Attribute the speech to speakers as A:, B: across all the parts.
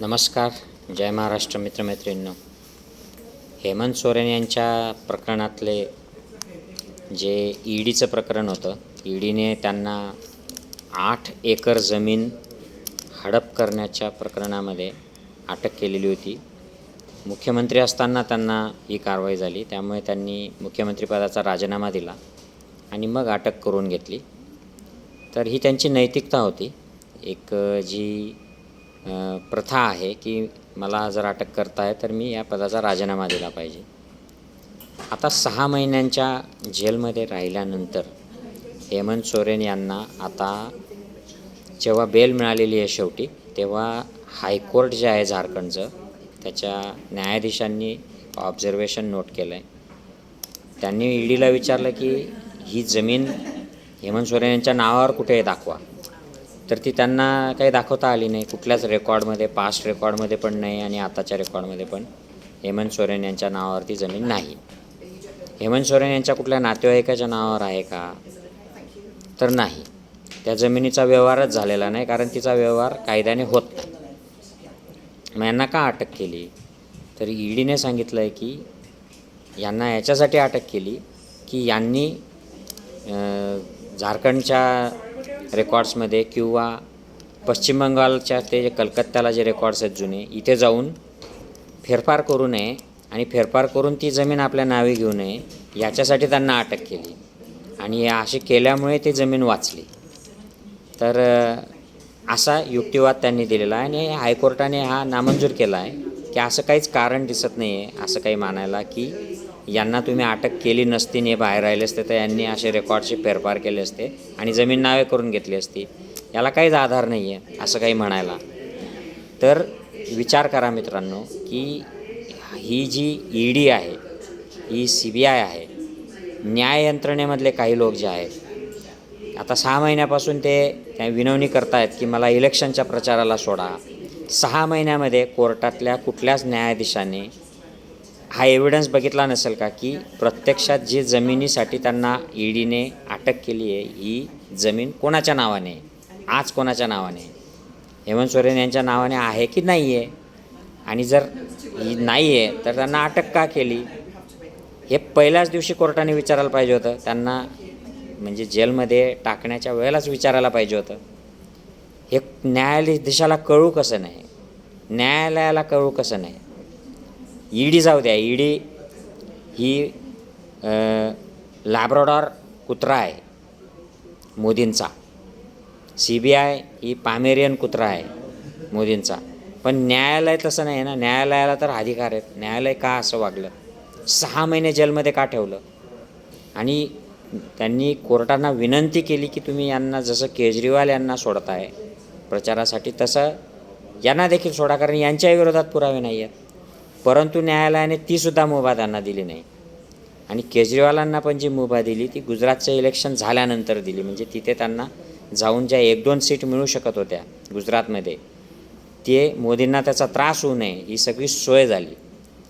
A: नमस्कार. जय महाराष्ट्र मित्रमैत्रिणींनो. हेमंत सोरेन यांच्या प्रकरणातले जे ई डीचं प्रकरण होतं ई डीने त्यांना आठ एकर जमीन हडप करण्याच्या प्रकरणामध्ये अटक केलेली होती. मुख्यमंत्री असताना त्यांना ही कारवाई झाली. त्यामुळे त्यांनी मुख्यमंत्रीपदाचा राजीनामा दिला आणि मग अटक करून घेतली. तर ही त्यांची नैतिकता होती. एक जी प्रथा आहे की मला जर अटक करताय तर मी या पदाचा राजीनामा दिला पाहिजे. आता सहा महिन्यांच्या जेलमध्ये राहिल्यानंतर हेमंत सोरेन यांना आता जेव्हा बेल मिळालेली आहे शेवटी तेव्हा हायकोर्ट जे आहे झारखंडचं त्याच्या न्यायाधीशांनी ऑब्झर्वेशन नोट केलं आहे त्यांनी ई डीला विचारलं की ही जमीन हेमंत सोरेन यांच्या नावावर कुठे दाखवा. तर ती त्यांना काही दाखवता आली नाही. कुठल्याच रेकॉर्डमध्ये पास्ट रेकॉर्डमध्ये पण नाही आणि आताच्या रेकॉर्डमध्ये पण हेमंत सोरेन यांच्या नावावरती जमीन नाही. हेमंत सोरेन यांच्या कुठल्या नातेवाईकाच्या नावावर आहे का? तर नाही. त्या जमिनीचा व्यवहारच झालेला नाही कारण तिचा व्यवहार कायद्याने होत नाही. मग यांना का अटक केली? तर ईडीने सांगितलं आहे की यांना याच्यासाठी अटक केली की यांनी झारखंडच्या रेकॉर्ड्समध्ये किंवा पश्चिम बंगालच्या ते जे कलकत्त्याला जे रेकॉर्ड्स आहेत जुने इथे जाऊन फेरफार करू नये आणि फेरफार करून ती जमीन आपल्या नावे घेऊ नये याच्यासाठी त्यांना अटक केली. आणि अशी असे केल्यामुळे ती जमीन वाचली. तर असा युक्तिवाद त्यांनी दिलेला आहे आणि हायकोर्टाने हा नामंजूर केला आहे की असं काहीच कारण दिसत नाही आहे असं काही मानायला की यांना तुम्ही अटक केली नसती हे बाहेर राहिले असते तर यांनी असे रेकॉर्डचे फेरफार केले असते आणि जमीन नावे करून घेतली असती. याला काहीच आधार नाही आहे असं काही म्हणायला. तर विचार करा मित्रांनो की ही जी ई डी आहे ही सी बी आय आहे न्याय यंत्रणेमधले काही लोक जे आहेत आता सहा महिन्यापासून ते त्या विनवणी करतायत की मला इलेक्शनच्या प्रचाराला सोडा. सहा महिन्यामध्ये कोर्टातल्या कुठल्याच न्यायाधीशाने हा एव्हिडन्स बघितला नसेल का की प्रत्यक्षात जी जमिनीसाठी त्यांना ई डीने अटक केली आहे ही जमीन कोणाच्या नावाने आज कोणाच्या नावाने हेमंत सोरेन यांच्या नावाने आहे की नाही आहे आणि जर ही नाही आहे तर त्यांना अटक का केली? हे पहिल्याच दिवशी कोर्टाने विचारायला पाहिजे होतं. त्यांना म्हणजे जेलमध्ये टाकण्याच्या वेळेलाच विचारायला पाहिजे होतं. हे न्यायाधीशाला कळू कसं नाही? न्यायालयाला कळू कसं नाही? ई डी जाऊ द्या. ई डी ही लॅब्रोडॉर कुत्रा आहे मोदींचा. सी बी आय ही पामेरियन कुत्रा आहे मोदींचा. पण न्यायालय तसं नाही ना. न्यायालयाला तर अधिकार आहेत. न्यायालय का असं वागलं? सहा महिने जेलमध्ये का ठेवलं? आणि त्यांनी कोर्टांना विनंती केली की तुम्ही यांना जसं केजरीवाल यांना सोडताय प्रचारासाठी तसं यांना देखील सोडा. कारण यांच्या विरोधात पुरावे नाही आहेत परंतु न्यायालयाने तीसुद्धा मुभा त्यांना दिली नाही. आणि केजरीवालांना पण जी मुभा दिली ती गुजरातचं इलेक्शन झाल्यानंतर दिली. म्हणजे तिथे त्यांना जाऊन ज्या एक दोन सीट मिळू शकत होत्या गुजरातमध्ये ते मोदींना त्याचा त्रास होऊ नये ही सगळी सोय झाली.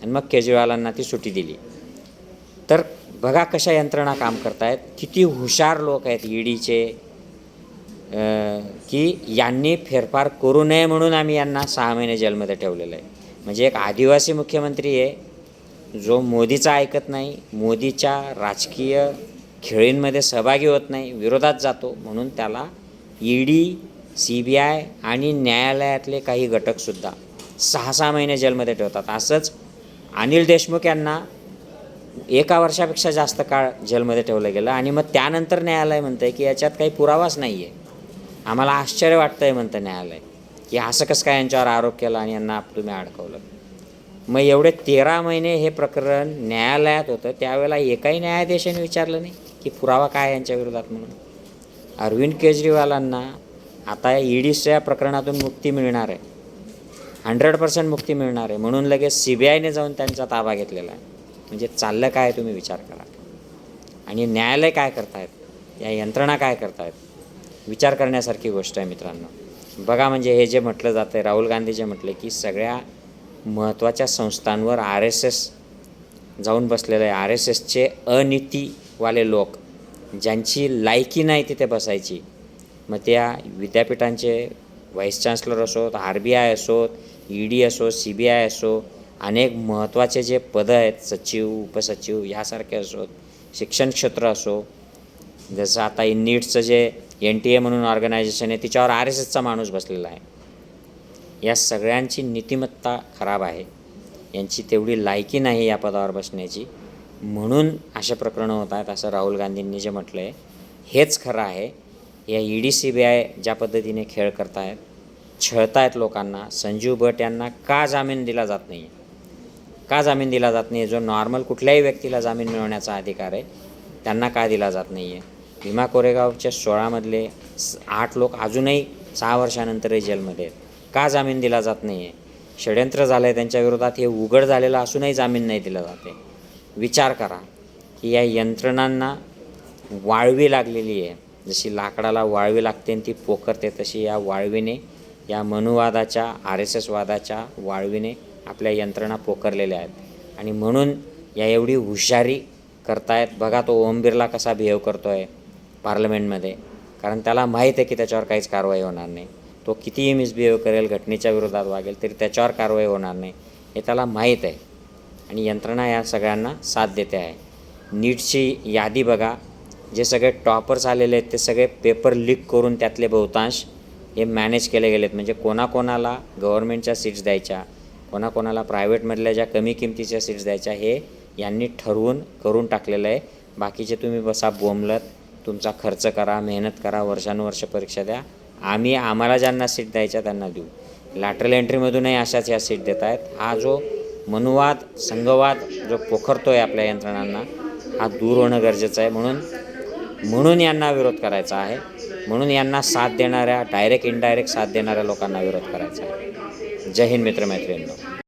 A: आणि मग केजरीवालांना ती सुटी दिली. तर बघा कशा यंत्रणा काम करतायत. किती हुशार लोक आहेत ईडीचे डीचे की यांनी फेरफार करू नये म्हणून आम्ही यांना सहा महिने जेलमध्ये ठेवलेलं आहे. म्हणजे एक आदिवासी मुख्यमंत्री आहे जो मोदीचा ऐकत नाही मोदीच्या राजकीय खेळींमध्ये सहभागी होत नाही विरोधात जातो म्हणून त्याला E D C B I आणि न्यायालयातले काही घटकसुद्धा सहा सहा महिने जेलमध्ये ठेवतात. असंच अनिल देशमुख यांना एका वर्षापेक्षा जास्त काळ जेलमध्ये ठेवलं गेलं आणि मग त्यानंतर न्यायालय म्हणतं आहे की याच्यात काही पुरावाच नाही आहे आम्हाला आश्चर्य वाटतं आहे म्हणतं न्यायालय. की असं कसं काय यांच्यावर आरोप केला आणि यांना तुम्ही अडकवलं? मग एवढे तेरा महिने हे प्रकरण न्यायालयात होतं त्यावेळेला एकाही न्यायाधीशाने विचारलं नाही की पुरावा काय यांच्या विरोधात म्हणून? अरविंद केजरीवालांना आता ई डीच्या प्रकरणातून मुक्ती मिळणार आहे. हंड्रेड पर्सेंट मुक्ती मिळणार आहे. म्हणून लगेच सी बी आयने जाऊन त्यांचा ताबा घेतलेला आहे. म्हणजे चाललं काय तुम्ही विचार करा. आणि न्यायालय काय करतायत? या यंत्रणा काय करतायत? विचार करण्यासारखी गोष्ट आहे मित्रांनो. बघा म्हणजे हे जे म्हटलं जातं आहे राहुल गांधी जे म्हटले की सगळ्या महत्त्वाच्या संस्थांवर आर एस एस जाऊन बसलेलं आहे. आर एस एसचे अनितीवाले लोक ज्यांची लायकी नाही तिथे बसायची. मग त्या विद्यापीठांचे व्हाईस चान्सलर असोत आर बी आय असोत ई डी असो सी बी आय असो अनेक महत्त्वाचे जे पदं आहेत सचिव उपसचिव यासारखे असोत शिक्षण क्षेत्र असो जसं आता नीटचं जे एन टी ए म्हणून ऑर्गनायझेशन आहे तिच्यावर आर एस एसचा माणूस बसलेला आहे. या सगळ्यांची नीतिमत्ता खराब आहे. यांची तेवढी लायकी नाही या पदावर बसण्याची. म्हणून अशा प्रकरणं होत आहेत असं राहुल गांधींनी जे म्हटलं आहे हेच खरं आहे. या E D C B I ज्या पद्धतीने खेळ करतायत छळतायत लोकांना संजीव भट यांना का जामीन दिला जात नाही का जामीन दिला जात नाही जो नॉर्मल कुठल्याही व्यक्तीला जामीन मिळवण्याचा अधिकार आहे त्यांना का दिला जात नाही आहे भीमा कोरेगावच्या सोळामधले आठ लोक अजूनही सहा वर्षानंतरही जेलमध्ये आहेत. का जामीन दिला जात नाही आहे षडयंत्र झालं आहे त्यांच्या विरोधात हे उघड झालेलं असूनही जामीन नाही दिला जाते विचार करा की या यंत्रणांना वाळवी लागलेली आहे. जशी लाकडाला वाळवी लागते आणि ती पोखरते तशी या वाळवीने या मनुवादाच्या आर एस एस वादाच्या वाळवीने आपल्या यंत्रणा पोखरलेल्या आहेत. आणि म्हणून या एवढी हुशारी करतायत. बघा तो ओम बिर्ला कसा बिहेव करतो आहे पार्लमेंटमध्ये. कारण त्याला माहीत आहे की त्याच्यावर काहीच कारवाई होणार नाही. तो कितीही मिसबिहेव करेल घटनेच्या विरोधात वागेल तरी त्याच्यावर कारवाई होणार नाही. हे त्याला माहीत आहे. आणि यंत्रणा या सगळ्यांना साथ देते आहे. नीटची यादी बघा. जे सगळे टॉपर्स आलेले आहेत ते सगळे पेपर लीक करून त्यातले बहुतांश हे मॅनेज केले गेलेत. म्हणजे कोणाकोणाला गव्हर्नमेंटच्या सीट्स द्यायच्या कोणाकोणाला प्रायव्हेटमधल्या ज्या कमी किमतीच्या सीट्स द्यायच्या हे यांनी ठरवून करून टाकलेलं आहे. बाकीचे तुम्ही बसा बोंबलत तुमचा खर्च करा मेहनत करा वर्षानुवर्ष परीक्षा द्या. आम्ही आम्हाला ज्यांना सीट द्यायच्या त्यांना देऊ. लॅटरल एंट्रीमधूनही अशाच या सीट देत आहेत. हा जो मनुवाद संघवाद जो पोखरतो आहे आपल्या यंत्रणांना हा दूर होणं गरजेचं आहे. म्हणून म्हणून यांना विरोध करायचा आहे. म्हणून यांना साथ देणाऱ्या डायरेक्ट इनडायरेक्ट साथ देणाऱ्या लोकांना विरोध करायचा आहे. जय हिंद मित्रमैत्रिणींनो.